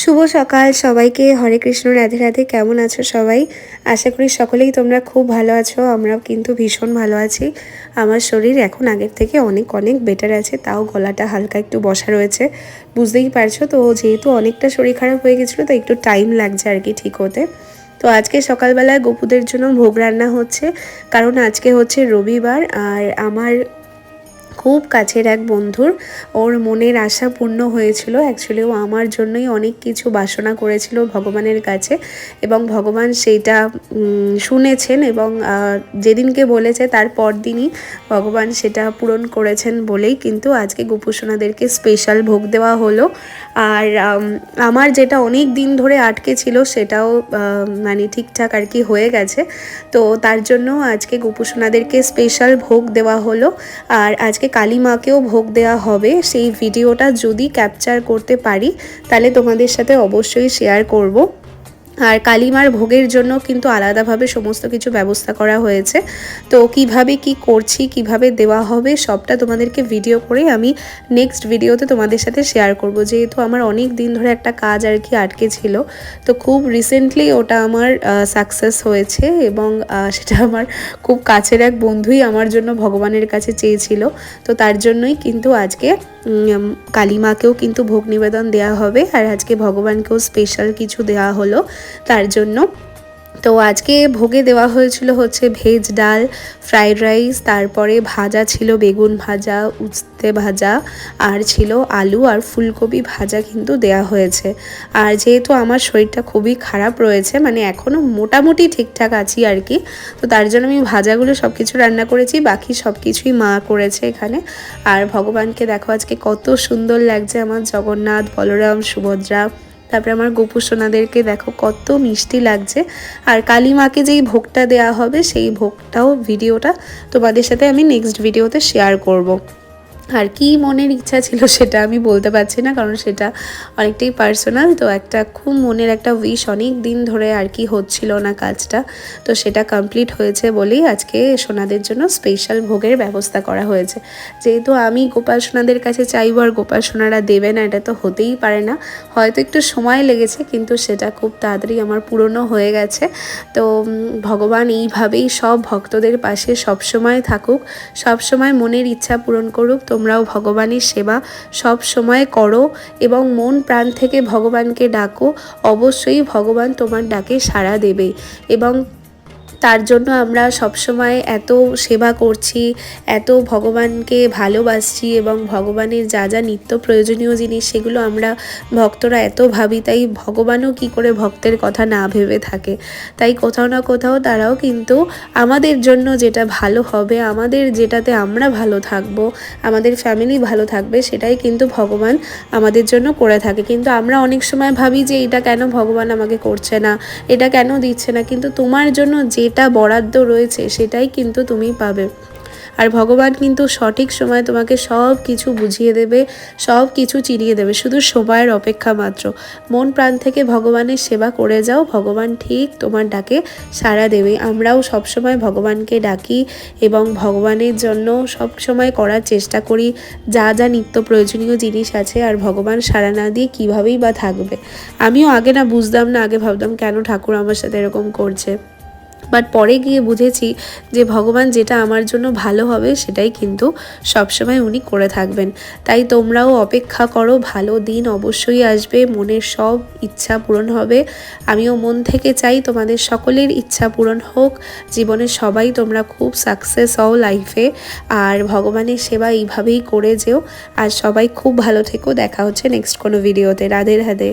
শুভ সকাল সবাইকে। হরে কৃষ্ণ, রাধে রাধে। কেমন আছো সবাই? আশা করি সকলেই তোমরা খুব ভালো আছো। আমরাও কিন্তু ভীষণ ভালো আছি। আমার শরীর এখন আগের থেকে অনেক অনেক বেটার আছে। তাও গলাটা হালকা একটু বসা রয়েছে। বুঝতেই পারছ? তো যেহেতু অনেকটা শরীর খারাপ হয়ে গেছিল তো একটু টাইম লাগছে আর কি ঠিক হতে। তো আজকে সকালবেলায় গপুদের জন্য ভোগ রান্না হচ্ছে। কারণ আজকে হচ্ছে রবিবার আর আমার খুব কাছের এক বন্ধুর। ওর মনের আশা পূর্ণ হয়েছিল। অ্যাকচুয়ালি ও আমার জন্যই অনেক কিছু বাসনা করেছিল ভগবানের কাছে এবং ভগবান সেইটা শুনেছেন এবং যেদিনকে বলেছে তার পর দিনই ভগবান সেটা পূরণ করেছেন বলেই কিন্তু আজকে গোপুসোনাদেরকে স্পেশাল ভোগ দেওয়া হলো। আর আমার যেটা অনেক দিন ধরে আটকে ছিল সেটাও মানে ঠিকঠাক আর কি হয়ে গেছে। তো তার জন্য আজকে গোপুসোনাদেরকে স্পেশাল ভোগ দেওয়া হলো। আর আজকে কালী মাকেও ভোগ দেওয়া হবে। সেই ভিডিওটা যদি ক্যাপচার করতে পারি, তাহলে তোমাদের সাথে অবশ্যই শেয়ার করব। আর কালিমার ভোগের জন্য কিন্তু আলাদাভাবে সমস্ত কিছু ব্যবস্থা করা হয়েছে। তো কীভাবে কি করছি, কীভাবে দেওয়া হবে, সবটা তোমাদেরকে ভিডিও করে আমি নেক্সট ভিডিওতে তোমাদের সাথে শেয়ার করব। যেহেতু আমার অনেক দিন ধরে একটা কাজ আর কি আটকে ছিল, তো খুব রিসেন্টলি ওটা আমার সাকসেস হয়েছে এবং সেটা আমার খুব কাছের এক বন্ধুই আমার জন্য ভগবানের কাছে চেয়েছিল। তো তার জন্যই কিন্তু আজকে কালিমাকেও কিন্তু ভোগ নিবেদন দেওয়া হবে আর আজকে ভগবানকেও স্পেশাল কিছু দেওয়া হলো, তার জন্য তো আজকে ভোগে দেওয়া হয়েছিল হচ্ছে ভেজ ডাল, ফ্রাইড রাইস, তারপরে ভাজা ছিল বেগুন ভাজা, উস্তে ভাজা, আর ছিল আলু আর ফুলকপি ভাজা কিন্তু দেয়া হয়েছে। আর যেহেতু আমার শরীরটা খুবই খারাপ রয়েছে মানে এখনও মোটামুটি ঠিকঠাক আছি আর কি, তো তার জন্য আমি ভাজাগুলো সব কিছু রান্না করেছি, বাকি সব কিছুই মা করেছে এখানে। আর ভগবানকে দেখো আজকে কত সুন্দর লাগছে আমার জগন্নাথ, বলরাম, সুভদ্রা। তারপরে আমার গোপু সোনাদেরকে দেখো কত মিষ্টি লাগছে আর কালী মাকে যেই ভোগটা দেয়া হবে, সেই ভোগটাও ভিডিওটা তোমাদের সাথে আমি নেক্সট ভিডিওতে শেয়ার করব। আর কি মনের ইচ্ছা ছিল সেটা আমি বলতে পারছি না, কারণ সেটা অনেকটাই পার্সোনাল তো একটা খুব মনের একটা উইশ অনেক দিন ধরে আর কি হচ্ছিল না কাজটা। তো সেটা কমপ্লিট হয়েছে বলেই আজকে সোনাদের জন্য স্পেশাল ভোগের ব্যবস্থা করা হয়েছে। যেহেতু আমি গোপাল সোনাদের কাছে চাইব আর গোপাল সোনারা দেবে না, এটা তো হতেই পারে না। হয়তো একটু সময় লেগেছে, কিন্তু সেটা খুব তাড়াতাড়ি আমার পুরনো হয়ে গেছে। তো ভগবান এইভাবেই সব ভক্তদের পাশে সবসময় থাকুক, সবসময় মনের ইচ্ছা পূরণ করুক। তো তোমরাও ভগবানের সেবা সব সময় করো এবং মন প্রাণ থেকে ভগবানকে ডাকো, অবশ্যই ভগবান তোমার ডাকে সাড়া দেবে। এবং তার জন্য আমরা সবসময় এত সেবা করছি, এত ভগবানকে ভালোবাসছি এবং ভগবানের যা যা নিত্য প্রয়োজনীয় জিনিস সেগুলো আমরা ভক্তরা এত ভাবি, তাই ভগবানও কি করে ভক্তের কথা না ভেবে থাকে? তাই কোথাও না কোথাও তারাও কিন্তু আমাদের জন্য যেটা ভালো হবে, আমাদের যেটাতে আমরা ভালো থাকব, আমাদের ফ্যামিলি ভালো থাকবে, সেটাই কিন্তু ভগবান আমাদের জন্য করে থাকে। কিন্তু আমরা অনেক সময় ভাবি যে এটা কেন ভগবান আমাকে করছে না, এটা কেন দিচ্ছে না? কিন্তু তোমার জন্য যে যেটা বরাদ্দ রয়েছে সেটাই কিন্তু তুমি পাবে। আর ভগবান কিন্তু সঠিক সময় তোমাকে সব কিছু বুঝিয়ে দেবে, সব কিছু চিনিয়ে দেবে, শুধু সময়ের অপেক্ষা মাত্র। মন প্রাণ থেকে ভগবানের সেবা করে যাও, ভগবান ঠিক তোমার ডাকে সাড়া দেবে। আমরাও সবসময় ভগবানকে ডাকি এবং ভগবানের জন্য সব সময় করার চেষ্টা করি। যা যা নিত্য প্রয়োজনীয় জিনিস আছে আর ভগবান সাড়া না দিয়ে কীভাবেই বা থাকবে। আমিও আগে না বুঝতাম না, আগে ভাবতাম কেন ঠাকুর আমার সাথে এরকম করছে। বাট পরে গিয়ে বুঝেছি যে ভগবান যেটা আমার জন্য ভালো হবে সেটাই কিন্তু সবসময় উনি করে থাকবেন। তাই তোমরাও অপেক্ষা করো, ভালো দিন অবশ্যই আসবে, মনের সব ইচ্ছা পূরণ হবে। আমিও মন থেকে চাই তোমাদের সকলের ইচ্ছা পূরণ হোক, জীবনে সবাই তোমরা খুব সাকসেস হও লাইফে আর ভগবানের সেবা এইভাবেই করে যেও। আর সবাই খুব ভালো থেকো, দেখা হচ্ছে নেক্সট কোনো ভিডিওতে রাধে রাধে।